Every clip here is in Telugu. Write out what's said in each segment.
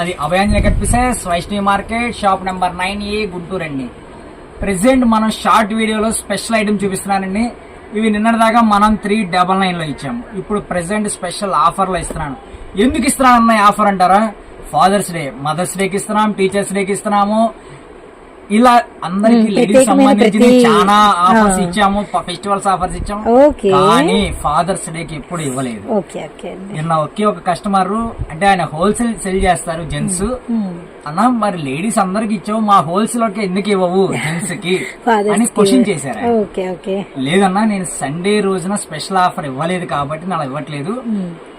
అది Abhayanjali కనిపిసెస్ Vaishnavi market shop number nine A Guntur అండి. ప్రెసెంట్ మనం షార్ట్ వీడియోలో స్పెషల్ ఐటమ్ చూపిస్తున్నానండి. ఇవి నిన్నటిదాకా మనం త్రీ డబల్ నైన్లో ఇచ్చాము. ఇప్పుడు ప్రెసెంట్ స్పెషల్ ఆఫర్లో ఇస్తున్నాను. ఎందుకు ఇస్తున్నాను ఆఫర్ అంటారా? ఫాదర్స్ డే మదర్స్ డేకి ఇస్తున్నాం టీచర్స్ డేకి ఇస్తున్నాము. ఇలా అందరికి లేడీస్ సంబంధించి చాలా ఆఫర్స్. ఇచ్చాము ఫెస్టివల్స్ ఆఫర్స్ ఇచ్చాము. కానీ ఫాదర్స్ డేకి ఎప్పుడు ఇవ్వలేదు. నిన్న ఒకే ఒక కస్టమర్ అంటే ఆయన హోల్సేల్ సెల్ చేస్తారు జెంట్స్. అన్న మరి లేడీస్ అందరికి ఇచ్చావు మా హోల్సేల్కి ఎందుకు ఇవ్వవు జెంట్స్కి? అని కి. క్వశ్చన్ చేశారు లేదన్నా నేను సండే రోజున స్పెషల్ ఆఫర్ ఇవ్వలేదు కాబట్టి నాకు ఇవ్వట్లేదు.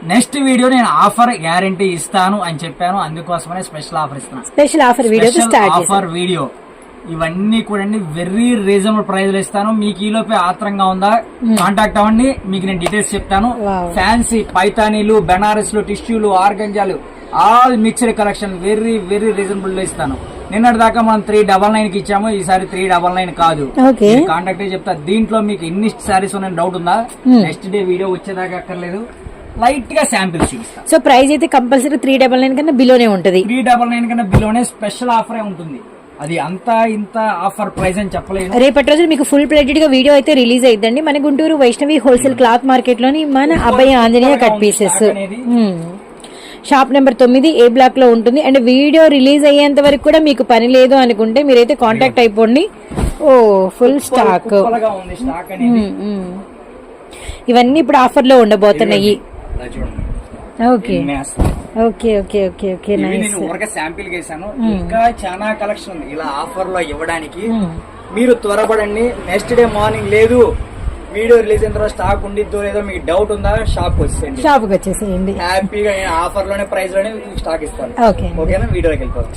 నెక్స్ట్ వీడియో నేను ఆఫర్ గ్యారంటీ ఇస్తాను అని చెప్పాను అందుకోసమనే స్పెషల్ ఆఫర్ ఇస్తున్నాను special offer video offer video ఇవన్నీ కూడా వెరీ రీజనబుల్ ప్రైస్లో ఇస్తాను. మీకు ఈ లోపే ఆత్రంగా ఉందా? కాంటాక్ట్ అవ్వండి. మీకు నేను డీటెయిల్స్ చెప్తాను. ఫ్యాన్సీ పైతానీలు బెనారస్లు టిష్యూలు ఆర్గంజాలు all mixed collection very very రీజనబుల్లో ఇస్తాను. నిన్నటి దాకా మనం త్రీ డబల్ నైన్కి ఇచ్చాము. ఈసారి త్రీ డబల్ నైన్ కాదు. కాంటాక్ట్ చెప్తా. దీంట్లో మీకు ఎన్ని సారీస్ ఉన్నాయని డౌట్ ఉందా. నెక్స్ట్ డే వీడియో వచ్చేదాకా అక్కర్లేదు. లైట్గా శాంపిల్స్ చూపిస్తాను సో ప్రైస్ అయితే కంపల్సరీ త్రీ డబల్ నైన్ కన్నా బిలోనే ఉంటది. త్రీ డబల్ నైన్ కన్నా బిలోనే స్పెషల్ ఆఫరే ఉంటుంది. అది అంత ఇంత ఆఫర్ ప్రైస్ అని చెప్పలేను. రేపటి రోజు మీకు ఫుల్ ప్లేటెడ్గా వీడియో అయితే రిలీజ్ అయిద్దండి. మన గుంటూరు వైష్ణవి హోల్సేల్ క్లాత్ మార్కెట్లోని మన Abhaya Anjaneya cut pieces shop number తొమ్మిది ఏ బ్లాక్లో ఉంటుంది. అండ్ వీడియో రిలీజ్ అయ్యేంత వరకు కూడా మీకు పని లేదు అనుకుంటే మీరైతే కాంటాక్ట్ అయిపోండి. ఓ ఫుల్ స్టాక్ అనేది. ఇవన్నీ ఇప్పుడు ఆఫర్లో ఉండబోతున్నాయి. Okay. Okay okay okay okay నేను శాంపిల్ గేసాను ఇంకా చాలా కలెక్షన్ ఉంది. ఇలా ఆఫర్లో ఇవ్వడానికి మీరు త్వరపడండి. నెక్స్ట్ డే మార్నింగ్ లేదు. వీడియో రిలీజ్ అయిన తర్వాత స్టాక్ ఉండిద్దో లేదో మీకు డౌట్ ఉందా షాప్ వచ్చేయండి షాప్కి వచ్చేసేయండి. హ్యాపీగా ఆఫర్లోనే ప్రైస్లోనే స్టాక్ ఇస్తాను. ఓకే ఓకేనా? వీడియోకి వెళ్ళిపోతాం